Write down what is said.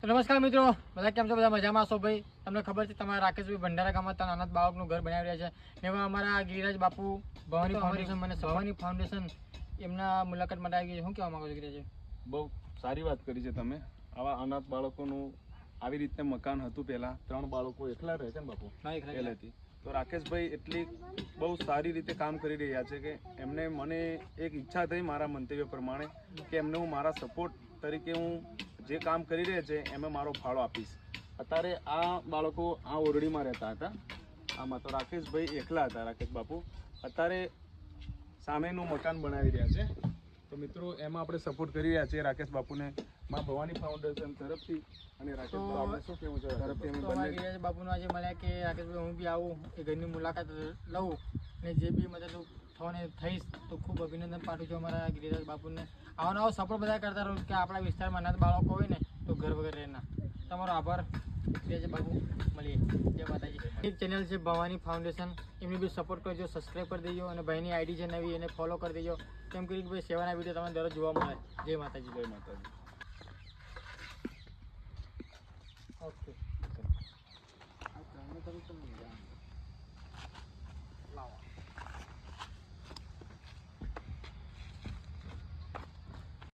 નમસ્કાર મિત્રો બધા કેમ છો? બધા મજામાં છો ભાઈ? તમને ખબર છે તમારા રાકેશભાઈ ભંડારા ગામમાં ત્યાં અનાથ બાળકનું ઘર બનાવી રહ્યા છે ને એવા અમારા ગિરિરાજ બાપુ ભવાની ફાઉન્ડેશન મને ભવાની ફાઉન્ડેશન એમના મુલાકાત માટે આવી ગઈ શું કહેવા માંગો છો ગિરિરાજ? બહુ સારી વાત કરી છે તમે. આવા અનાથ બાળકોનું આવી રીતે મકાન હતું પહેલાં. ત્રણ બાળકો એકલા રહે છે ને બાપુ? પહેલેથી. તો રાકેશભાઈ એટલી બહુ સારી રીતે કામ કરી રહ્યા છે કે એમને મને એક ઈચ્છા થઈ મારા મંતવ્ય પ્રમાણે કે એમને હું મારા સપોર્ટ તરીકે હું જે કામ કરી રહ્યા છે એમાં મારો ફાળો આપીશ. અત્યારે આ બાળકો આ ઓરડીમાં રહેતા હતા. આમાં તો રાકેશભાઈ એકલા હતા રાકેશ બાપુ. અત્યારે સામેનું મકાન બનાવી રહ્યા છે. તો મિત્રો એમાં આપણે સપોર્ટ કરી રહ્યા છીએ રાકેશ બાપુને. મા ભવાની ફાઉન્ડેશન તરફથી. અને રાકેશ બાપુ શું કેવું છે? તરફથી અમે બંને ગિરિરાજ આજે મળ્યા કે રાકેશભાઈ હું બી આવું એ ઘરની મુલાકાત લઉં અને જે બી મદદ થો થઈશ તો ખૂબ અભિનંદન પાઠવું છું અમારા ગિરિરાજ બાપુને. આવો નવો સપોર્ટ બધા કરતા રહો કે આપણા વિસ્તારમાં અનાથ બાળકો હોય ને તો ઘર વગર રહેના તમારો આભાર. ગિરિરાજ બાપુ મળીએ. જય માતાજી. એક ચેનલ છે ભવાની ફાઉન્ડેશન. એમની બી સપોર્ટ કરજો સબસ્ક્રાઈબ કરી દેજો અને ભાઈની આઈડી છે નવી એને ફોલો કરી દેજો. કેમ કરી ભાઈ સેવાના વીડિયો તમને દરરોજ જોવા મળે. જય માતાજી. જય માતાજી. ઓકે.